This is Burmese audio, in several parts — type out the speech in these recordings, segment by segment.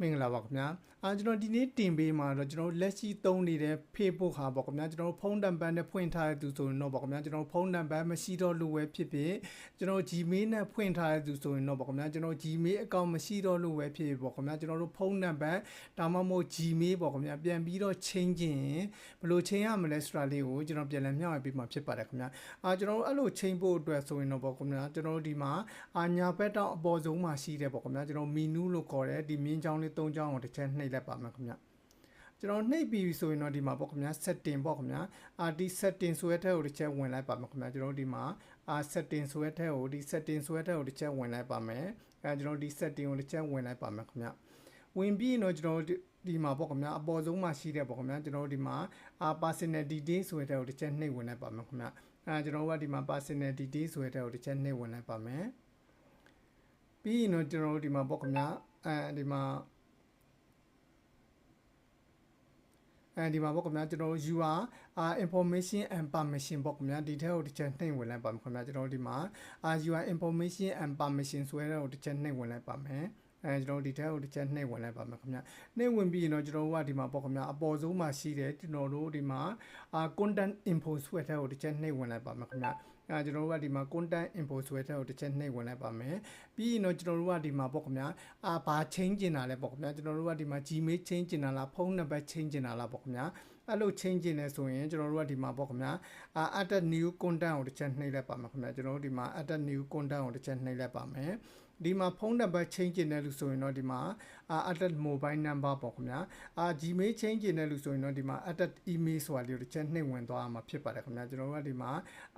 မင်္ဂလာပါခင်ဗျာအာကျွန်တော်ဒီနေ့တင်ပေးမှာတော့ကျွန်တော်လက်ရှိသုံးနေတဲ့ Facebook ဟာပေါ့ခင်ဗျာကျွန်တော်ဖုန်းနံပါတ်နဲ့ဖွင့်ထားတဲ့သူဆိုရင်တော့ပေါ့ခင်ဗျာကျွန်တော်ဖုန်းနံပါတ်မရှိတော့လို့ပဲဖြစ်ဖြစ်ကျွန်တော် Gmail နဲ့ဖွင့်ထားတဲ့သူဆိုရင်တော့ပေါ့ခင်ဗျာကျွန်တော် Gmail account မရှိတော့လို့ပဲဖြစ်ဖြစ်ပေါ့ခင်ဗျာကျွန်တော်တို့ဖုန်းနံပါတ်ဒါမှမဟုတ် Gmail ပေါ့ခင်ဗျာပြန်ပြီးတော့ change ခြင်းဘယ်လို change ရမလဲဆိုတာလေးကိုကျွန်တော်ပြန်လည်မျှဝေပေးမှာဖြစ်ပါတယ်ခင်ဗျာအာကျွန်တော်တို့အဲ့လို change ဖို့အတွက်ဆိုရင်တော့ပေါ့ခင်ဗျာကျွန်တော်တို့ဒီမှာအာညာဘက်တော့အပေါ်ဆုံးမှာရှိတယ်ပေါ့ခင်ဗျာကျွန်တော် menu လို့ခေါ်တယ်ဒီမြင်းချောင်းလေး၃ချောင်းကိုတစ်ချက်နှိပ်လိုက်ပါမယ်ခင်ဗျကျွန်တော်နှိပ်ပြီးဆိုရင်တော့ဒီမှာပေါ့ခင်ဗျာ setting ပေါ့ခင်ဗျာအာဒီ setting ဆိုတဲ့ထက်ကိုတစ်ချက်ဝင်လိုက်ပါမယ်ခင်ဗျာကျွန်တော်ဒီမှာအာ setting ဆိုတဲ့ထက်ကိုဒီ setting ဆိုတဲ့ထက်ကိုတစ်ချက်ဝင်လိုက်ပါမယ်အဲကျွန်တော်ဒီ setting ကိုတစ်ချက်ဝင်လိုက်ပါမယ်ခင်ဗျာဝင်ပြီးရင်တော့ကျွန်တော်ဒီမှာပေါ့ခင်ဗျာအပေါ်ဆုံးမှာရှိတဲ့ပေါ့ခင်ဗျာကျွန်တော်ဒီမှာအာ personal detail ဆိုတဲ့ထက်ကိုတစ်ချက်နှိပ်ဝင်လိုက်ပါမယ်ခင်ဗျာအဲကျွန်တော်ကဒီမှာ personal detail ဆိုတဲ့ထက်ကိုတစ်ချက်နှိပ်ဝင်လိုက်ပါမယ်ပြီးရင်တော့ကျွန်တော်ဒီမှာပေါ့ခင်ဗျာအဲဒီမှာ အဲဒီမှာပေါ့ခင်ဗျာကျွန်တော် you are uh, information and permission ပေါ့ခင်ဗျာဒီထက်ကိုတစ်ချက်နှိပ်ဝင်လိုက်ပါမယ်ခင်ဗျာကျွန်တော်ဒီမှာ uh, you are information and permission ဆိုတဲ့ကိုတစ်ချက်နှိပ်ဝင်လိုက်ပါမယ် အဲကျွန်တော်ဒီထက်ကိုတစ်ချက်နှိပ်ဝင်လိုက်ပါမယ်ခင်ဗျနှိပ်ဝင်ပြီးရင်တော့ကျွန်တော်တို့ကဒီမှာပေါ့ခင်ဗျအပေါ်ဆုံးမှာရှိတယ်ကျွန်တော်တို့ဒီမှာအာ content info ဆိုတဲ့ထက်ကိုတစ်ချက်နှိပ်ဝင်လိုက်ပါမယ်ခင်ဗျအဲကျွန်တော်တို့ကဒီမှာ content info ဆိုတဲ့ထက်ကိုတစ်ချက်နှိပ်ဝင်လိုက်ပါမယ်ပြီးရင်တော့ကျွန်တော်တို့ကဒီမှာပေါ့ခင်ဗျအာဘာ change ကျင်တာလဲပေါ့ခင်ဗျကျွန်တော်တို့ကဒီမှာ Gmail change ကျင်တာလားဖုန်းနံပါတ် change ကျင်တာလားပေါ့ခင်ဗျအဲ့လို change ကျင်နေဆိုရင်ကျွန်တော်တို့ကဒီမှာပေါ့ခင်ဗျာ add new content ကိုတစ်ချက်နှိပ်လိုက်ပါမယ်ခင်ဗျာကျွန်တော်တို့ဒီမှာ add new content ကိုတစ်ချက်နှိပ်လိုက်ပါမယ် ဒီမှာဖုန်းနံပါတ် change ကျင်တဲ့လူဆိုရင်တော့ဒီမှာ add mobile number ပေါ့ခင်ဗျာအာ Gmail change ကျင်တဲ့လူဆိုရင်တော့ဒီမှာ add email ဆိုတာလေးကိုတစ်ချက်နှိပ်ဝင်သွားမှာဖြစ်ပါတယ်ခင်ဗျာကျွန်တော်တို့ကဒီမှာ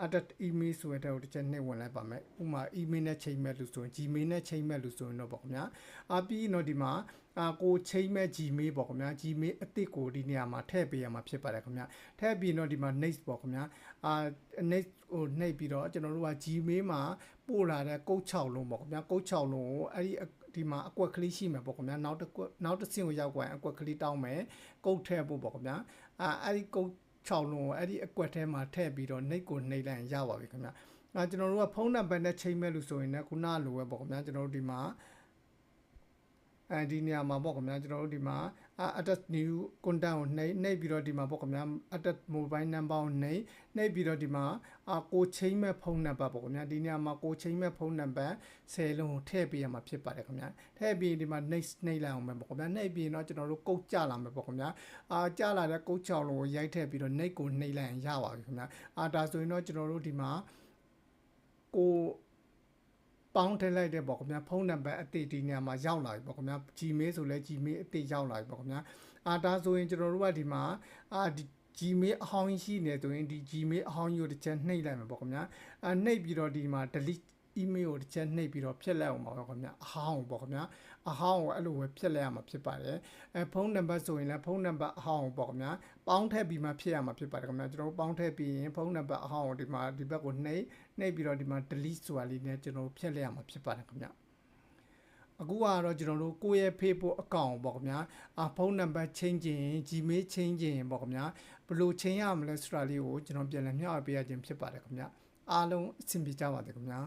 add email ဆိုတဲ့ကိုတစ်ချက်နှိပ်ဝင်လိုက်ပါမယ်ဥပမာ email နဲ့ချိန်မဲ့လူဆိုရင် Gmail နဲ့ချိန်မဲ့လူဆိုရင်တော့ပေါ့ခင်ဗျာအာပြီးတော့ဒီမှာအာကိုချိန်မဲ့ Gmail ပေါ့ခင်ဗျာ Gmail အစ်စ်ကိုဒီနေရာမှာထည့်ပေးရမှာဖြစ်ပါတယ်ခင်ဗျာထည့်ပြီးတော့ဒီမှာ next ပေါ့ခင်ဗျာအာ next ဟိုနှိပ်ပြီးတော့ကျွန်တော်တို့က Gmail မှာပို့လာတဲ့ကုတ်6လုံးပေါ့ခင်ဗျာကုတ်6လုံးကိုအဲ့ဒီဒီမှာအကွက်ကလေးရှိမယ်ပေါ့ခင်ဗျာနောက်တစ်ကွက်နောက်တစ်ဆင့်ကိုရောက်သွားရင်အကွက်ကလေးတောင်းမယ်ကုတ်ထည့်ဖို့ပေါ့ခင်ဗျာအာအဲ့ဒီကုတ်6လုံးကိုအဲ့ဒီအကွက်ထဲမှာထည့်ပြီးတော့နှိပ်ကိုနှိပ်လိုက်ရင်ရပါပြီခင်ဗျာအဲကျွန်တော်တို့ကဖုန်းနံပါတ်နဲ့ချိန်မဲ့လို့ဆိုရင်လည်းခုနလိုပဲပေါ့ခင်ဗျာကျွန်တော်တို့ဒီမှာ အဲဒီနေရာမှာပေါ့ခင်ဗျာကျွန်တော်တို့ဒီမှာ attach new content ကိုနှိပ်နှိပ်ပြီးတော့ဒီမှာပေါ့ခင်ဗျာ attach mobile number ကိုနှိပ်နှိပ်ပြီးတော့ဒီမှာအကိုချိန်မဲ့ဖုန်းနံပါတ်ပေါ့ခင်ဗျာဒီနေရာမှာကိုချိန်မဲ့ဖုန်းနံပါတ်10လုံးကိုထည့်ပေးရမှာဖြစ်ပါတယ်ခင်ဗျာထည့်ပြီးဒီမှာ next နှိပ်လိုက်အောင်ပဲပေါ့ခင်ဗျာနှိပ်ပြီးတော့ကျွန်တော်တို့ကုတ်ကြလာမယ်ပေါ့ခင်ဗျာအာကြလာတဲ့ကုတ်6လုံးကိုရိုက်ထည့်ပြီးတော့ next ကိုနှိပ်လိုက်ရင်ရပါပြီခင်ဗျာအာဒါဆိုရင်တော့ကျွန်တော်တို့ဒီမှာကို ပေါင်းထည့်လိုက်တဲ့ပေါ့ခင်ဗျာဖုန်းနံပါတ်အတိဒီနေရာမှာရောက်လာပြီပေါ့ခင်ဗျာ Gmail ဆိုလဲ Gmail အတိရောက်လာပြီပေါ့ခင်ဗျာအာဒါဆိုရင်ကျွန်တော်တို့ကဒီမှာအာဒီ Gmail အဟောင်းရှိနေဆိုရင်ဒီ Gmail အဟောင်းကြီးကိုတစ်ချက်နှိပ်လိုက်မှာပေါ့ခင်ဗျာအာနှိပ်ပြီးတော့ဒီမှာ delete email ကိုတစ်ချက်နှိပ်ပြီးတော့ဖြတ်လိုက်အောင်ပါခင်ဗျာအဟောင်းပေါ့ခင်ဗျာအဟောင်းကိုအဲ့လိုပဲဖြတ်လိုက်ရမှာဖြစ်ပါတယ်အဲဖုန်းနံပါတ်ဆိုရင်လည်းဖုန်းနံပါတ်အဟောင်းပေါ့ခင်ဗျာပေါင်းထည့်ပြီးမှဖြည့်ရမှာဖြစ်ပါတယ်ခင်ဗျာကျွန်တော်ပေါင်းထည့်ပြီးရင်ဖုန်းနံပါတ်အဟောင်းကိုဒီမှာဒီဘက်ကိုနှိပ်နှိပ်ပြီးတော့ဒီမှာ delete ဆိုတာလေးနဲ့ကျွန်တော်ဖြတ်လိုက်ရမှာဖြစ်ပါတယ်ခင်ဗျာအခုကတော့ကျွန်တော်တို့ကိုယ့်ရဲ့ Facebook account ပေါ့ခင်ဗျာအဖုန်းနံပါတ် change ခြင်း Gmail change ခြင်းပေါ့ခင်ဗျာဘယ်လို change ရမလဲဆိုတာလေးကိုကျွန်တော်ပြန်လည်မျှဝေပေးရခြင်းဖြစ်ပါတယ်ခင်ဗျာအားလုံးအဆင်ပြေကြပါစေခင်ဗျာ